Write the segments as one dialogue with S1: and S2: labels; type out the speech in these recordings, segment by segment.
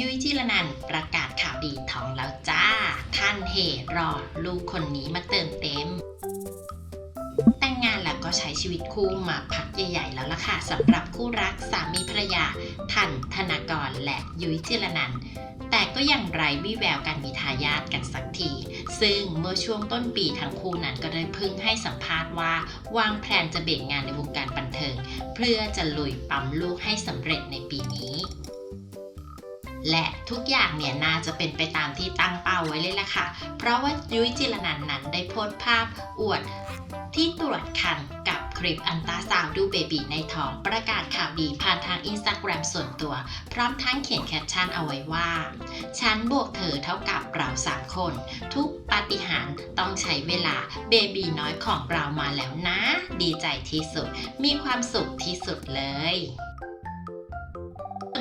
S1: ยุ้ยจิรนันประกาศข่าวดีท้องแล้วจ้า ท่านเหรอลูกคนนี้มาเติมเต็ม แต่งงานแล้วก็ใช้ชีวิตคู่มาพักใหญ่ๆแล้วล่ะค่ะสำหรับคู่รักสามีภรรยาทันธนากรและยุ้ยจิรนันแต่ก็ยังไร้วี่แววการมีทายาทกันสักที ซึ่งเมื่อช่วงต้นปีทั้งคู่นั้นก็ได้พึ่งให้สัมภาษณ์ว่า วางแผนจะเบรกงานในวงการบันเทิง เพื่อจะลุยปั๊มลูกให้สำเร็จในปีนี้ และทุกอย่างเนี่ยน่าจะเป็นไปตามที่ตั้งเป้าไว้เลยล่ะค่ะ เพราะว่ายุ้ยจิรนันท์นั้นได้โพสต์ภาพอวดที่ตรวจคันกับคลิปอันตาซาวดูเบบีในท้องประกาศข่าวดีผ่านทางอินสตาแกรมส่วนตัว พร้อมทั้งเขียนแคปชั่นเอาไว้ว่า ฉันบวกเธอเท่ากับเราสามคน ทุกปาฏิหาริย์ต้องใช้เวลาเบบีน้อยของเรามาแล้วนะ ดีใจที่สุด มีความสุขที่สุดเลย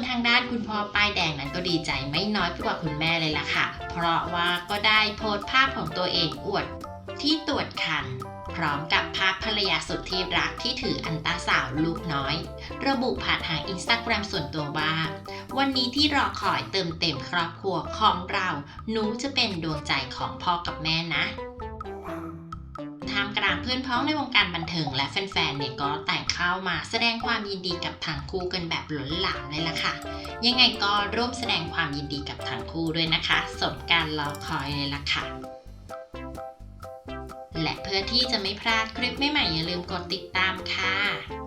S1: วนทางด้านคุณพ่อป้ายแดงนั้นก็ดีใจไม่น้อยไปกว่าคุณแม่เลยล่ะค่ะ เพราะว่าก็ได้โพสต์ภาพของตัวเองอวดที่ตรวจคันพร้อมกับภาพภรรยาสุดที่รักที่ถืออันตาสาวลูกน้อย ระบุผ่านทางอินสตาแกรมส่วนตัวว่า วันนี้ที่รอคอยเติมเต็มครอบครัวของเราหนูจะเป็นดวงใจของพ่อกับแม่นะ กลางเพื่อนพ้องในวงการบันเทิงและแฟนๆเนี่ยก็แต่งเข้ามาแสดงความยินดีกับทางคู่กันแบบล้นหลามเลยล่ะค่ะ ยังไงก็ร่วมแสดงความยินดีกับทางคู่ด้วยนะคะ สมการรอคอยเลยล่ะค่ะและเพื่อที่จะไม่พลาดคลิปใหม่ๆอย่าลืมกดติดตามค่ะ